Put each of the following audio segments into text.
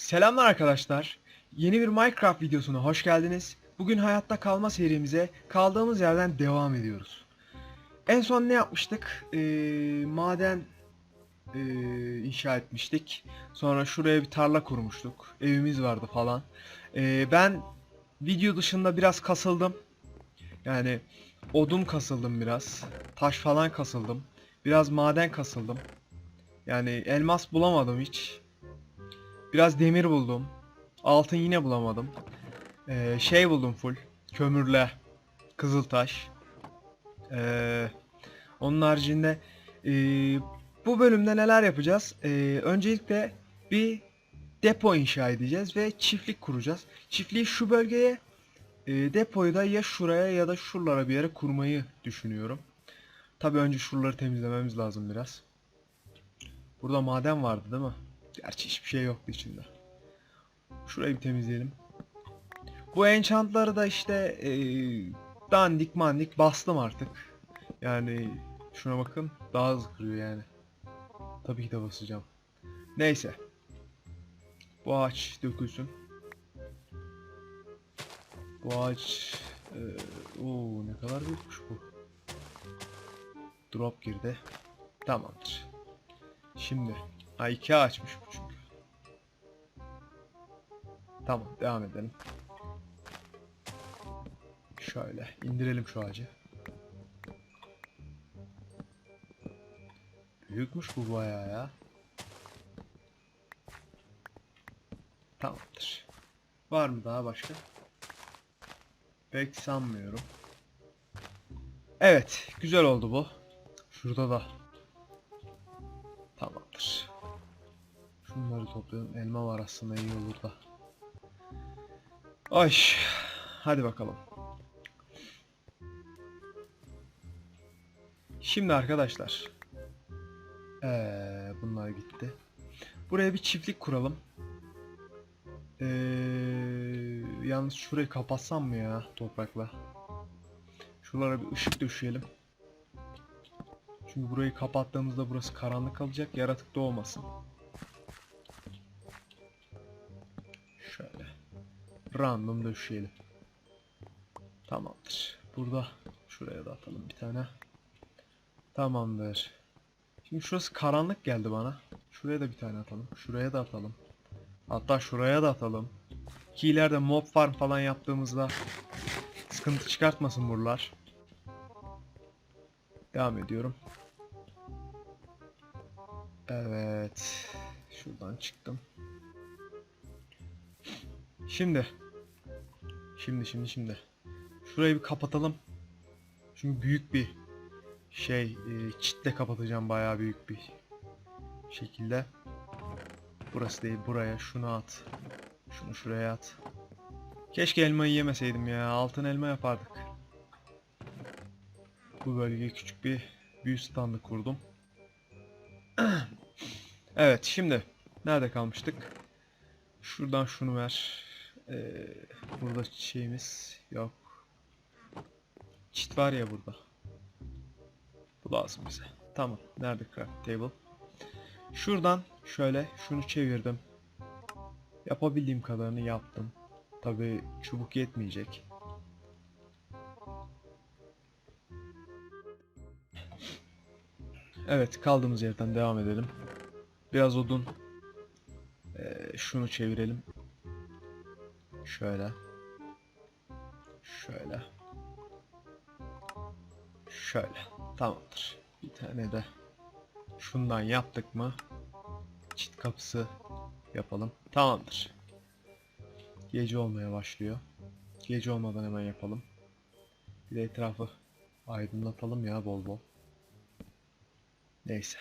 Selamlar arkadaşlar. Yeni bir Minecraft videosuna hoş geldiniz. Bugün hayatta kalma serimize kaldığımız yerden devam ediyoruz. En son ne yapmıştık? Ee, maden ee, inşa etmiştik. Sonra şuraya bir tarla kurmuştuk. Evimiz vardı falan. Ee, ben video dışında biraz kasıldım. Yani odun kasıldım biraz. Taş falan kasıldım. Biraz maden kasıldım. Yani elmas bulamadım hiç. Biraz demir buldum. Altın yine bulamadım. Ee, şey buldum full. Kömürle. Kızıltaş. Ee, onun haricinde ee, bu bölümde neler yapacağız? Ee, öncelikle bir depo inşa edeceğiz ve çiftlik kuracağız. Çiftliği şu bölgeye e, depoyu da ya şuraya ya da şuralara bir yere kurmayı düşünüyorum. Tabi önce şuraları temizlememiz lazım biraz. Burada maden vardı değil mi? Gerçi hiçbir şey yoktu içinde. Şurayı bir temizleyelim. Bu enchantları da işte eee, dandik mandik bastım artık. Yani şuna bakın daha hızlı kırıyor yani. Tabii ki de basacağım. Neyse. Bu ağaç dökülsün. Bu ağaç... eee, oo, ne kadar büyükmüş bu. Drop girdi. Tamamdır. Şimdi. Ha iki ağaçmış bu çünkü. Tamam devam edelim. Şöyle indirelim şu ağacı. Büyükmüş bu bayağı ya. Tamamdır. Var mı daha başka? Pek sanmıyorum. Evet, güzel oldu bu. Şurada da. Tamamdır. Şunları toplayalım. Elma var aslında iyi olur da. Ay. Hadi bakalım. Şimdi arkadaşlar. Ee, bunlar gitti. Buraya bir çiftlik kuralım. Ee, yalnız şurayı kapatsam mı ya toprakla? Şuralara bir ışık döşeyelim. Çünkü burayı kapattığımızda burası karanlık kalacak. Yaratık da olmasın. Random döşeyelim. Tamamdır. Burada şuraya da atalım bir tane. Tamamdır. Şimdi şurası karanlık geldi bana. Şuraya da bir tane atalım. Şuraya da atalım. Hatta şuraya da atalım. Ki ileride mob farm falan yaptığımızda sıkıntı çıkartmasın buralar. Devam ediyorum. Evet. Şuradan çıktım. Şimdi. Şimdi şimdi şimdi. Şurayı bir kapatalım. Çünkü büyük bir şey e, çitle kapatacağım bayağı büyük bir şekilde. Burası değil buraya şunu at. Şunu şuraya at. Keşke elmayı yemeseydim ya. Altın elma yapardık. Bu bölgeye küçük bir büyü standı kurdum. evet şimdi nerede kalmıştık? Şuradan şunu ver. Ee, burada şeyimiz yok. Çit var ya burada. Bu lazım bize. Tamam. Nerede craft table? Şuradan şöyle şunu çevirdim. Yapabildiğim kadarını yaptım. Tabi çubuk yetmeyecek. Evet kaldığımız yerden devam edelim. Biraz odun. Ee, şunu çevirelim. Şöyle. Şöyle. Şöyle. Tamamdır. Bir tane de şundan yaptık mı? Çit kapısı yapalım. Tamamdır. Gece olmaya başlıyor. Gece olmadan hemen yapalım. Bir de etrafı aydınlatalım ya bol bol. Neyse.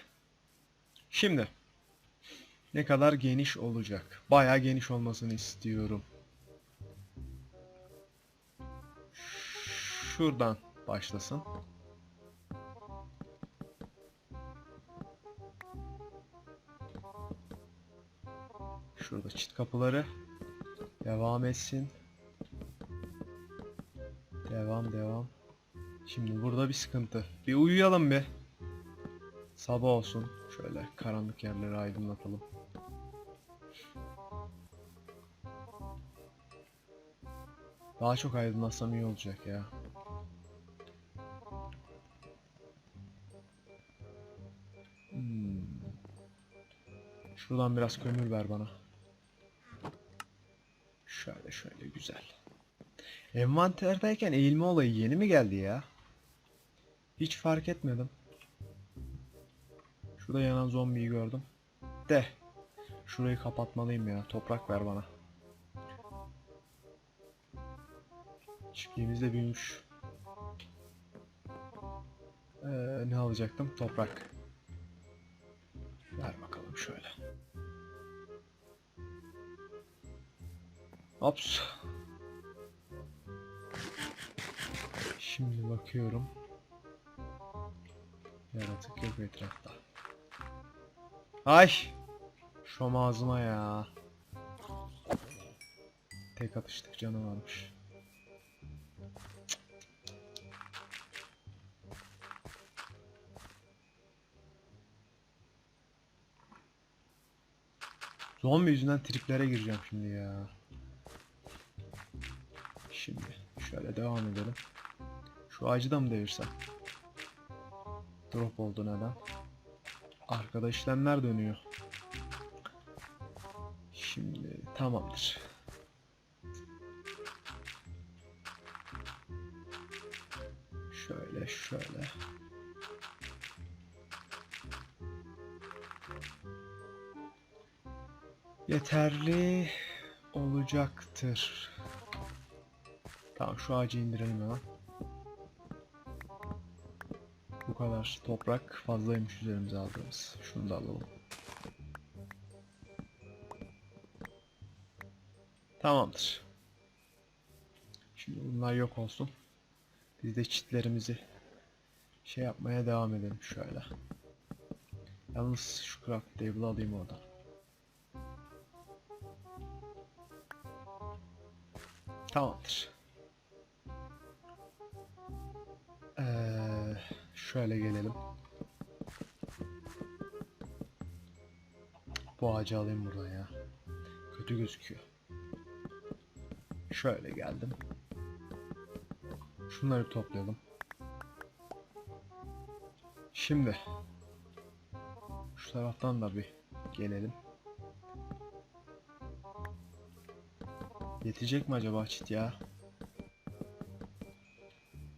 Şimdi ne kadar geniş olacak? Bayağı geniş olmasını istiyorum. şuradan başlasın. Şurada çit kapıları devam etsin. Devam devam. Şimdi burada bir sıkıntı. Bir uyuyalım bir. Sabah olsun. Şöyle karanlık yerleri aydınlatalım. Daha çok aydınlatsam iyi olacak ya. Şuradan biraz kömür ver bana. Şöyle şöyle güzel. Envanterdeyken eğilme olayı yeni mi geldi ya? Hiç fark etmedim. Şurada yanan zombiyi gördüm. De. Şurayı kapatmalıyım ya. Toprak ver bana. Çiftliğimiz de büyümüş. Ee, ne alacaktım? Toprak. Ver bakalım şöyle. Ops. Şimdi bakıyorum. Yaratık yok etrafta. Ay! Şom ağzıma ya. Tek atıştık canı varmış. Zombi yüzünden triplere gireceğim şimdi ya. Şöyle devam edelim. Şu ağacı da mı devirsem? Drop oldu neden? Arkada işlemler dönüyor. Şimdi tamamdır. Şöyle şöyle. Yeterli olacaktır. Tamam şu ağacı indirelim hemen. Bu kadar toprak fazlaymış üzerimize aldığımız. Şunu da alalım. Tamamdır. Şimdi bunlar yok olsun. Biz de çitlerimizi şey yapmaya devam edelim şöyle. Yalnız şu craft table'ı alayım oradan. Tamamdır. Şöyle gelelim. Bu ağacı alayım buradan ya. Kötü gözüküyor. Şöyle geldim. Şunları toplayalım. Şimdi şu taraftan da bir gelelim. Yetecek mi acaba çit ya?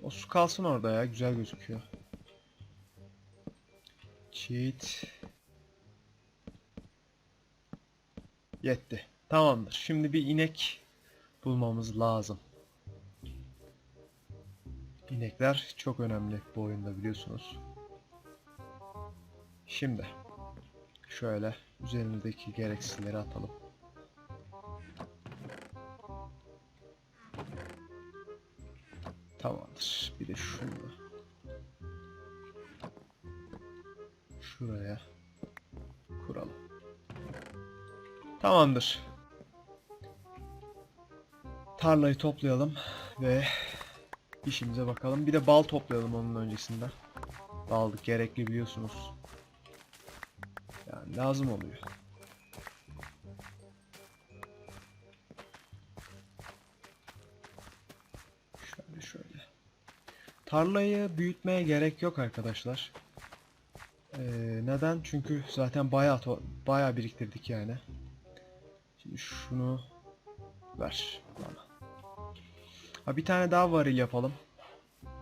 O su kalsın orada ya. Güzel gözüküyor. Çit. Yetti. Tamamdır. Şimdi bir inek bulmamız lazım. İnekler çok önemli bu oyunda biliyorsunuz. Şimdi şöyle üzerimizdeki gereksizleri atalım. Şuraya kuralım. Tamamdır. Tarlayı toplayalım ve işimize bakalım. Bir de bal toplayalım onun öncesinde. Bal gerekli biliyorsunuz. Yani lazım oluyor. Şöyle şöyle. Tarlayı büyütmeye gerek yok arkadaşlar. Ee, neden? Çünkü zaten bayağı bayağı biriktirdik yani. Şimdi şunu ver bana. Ha bir tane daha varil yapalım.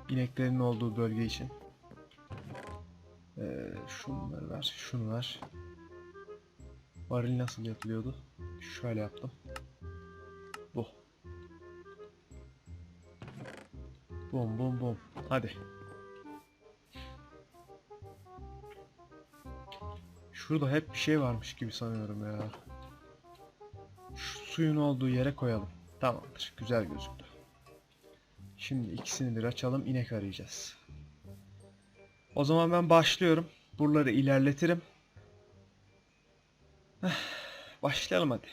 İneklerin olduğu bölge için. Ee, şunları ver, şunu ver. Varil nasıl yapılıyordu? Şöyle yaptım. Bu. Bum bum bum. Hadi. Şurada hep bir şey varmış gibi sanıyorum ya. Şu suyun olduğu yere koyalım. Tamamdır. Güzel gözüktü. Şimdi ikisini bir açalım. inek arayacağız. O zaman ben başlıyorum. Buraları ilerletirim. Başlayalım hadi.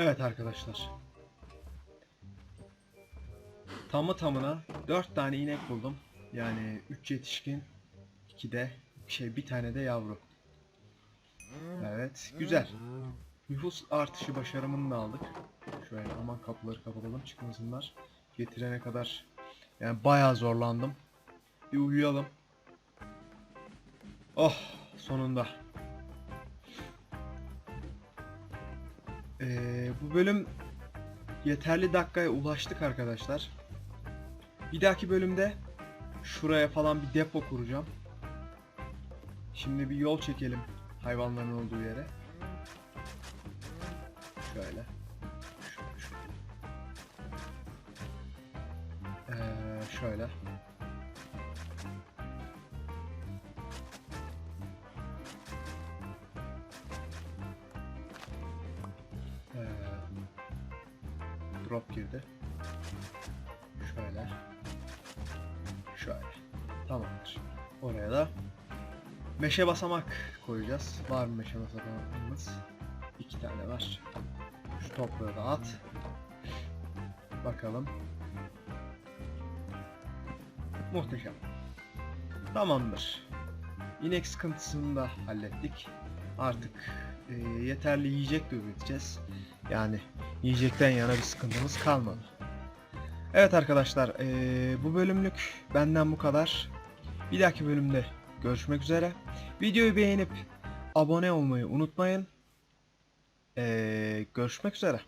Evet arkadaşlar. Tamı tamına 4 tane inek buldum. Yani 3 yetişkin, 2 de şey bir tane de yavru. Evet, güzel. Nüfus artışı başarımını da aldık. Şöyle aman kapıları kapatalım çıkmasınlar. Getirene kadar yani bayağı zorlandım. Bir uyuyalım. Oh sonunda. Ee, bu bölüm yeterli dakikaya ulaştık arkadaşlar. Bir dahaki bölümde şuraya falan bir depo kuracağım. Şimdi bir yol çekelim hayvanların olduğu yere. Şöyle. Şöyle. Ee, şöyle. Drop girdi. Şöyle. Şöyle. Tamamdır. Oraya da meşe basamak koyacağız. Var mı meşe basamakımız? İki tane var. Şu toprağı da at. Bakalım. Muhteşem. Tamamdır. İnek sıkıntısını da hallettik. Artık e, yeterli yiyecek de üreteceğiz. Yani yiyecekten yana bir sıkıntımız kalmadı. Evet arkadaşlar e, bu bölümlük benden bu kadar. Bir dahaki bölümde görüşmek üzere. Videoyu beğenip abone olmayı unutmayın. E, görüşmek üzere.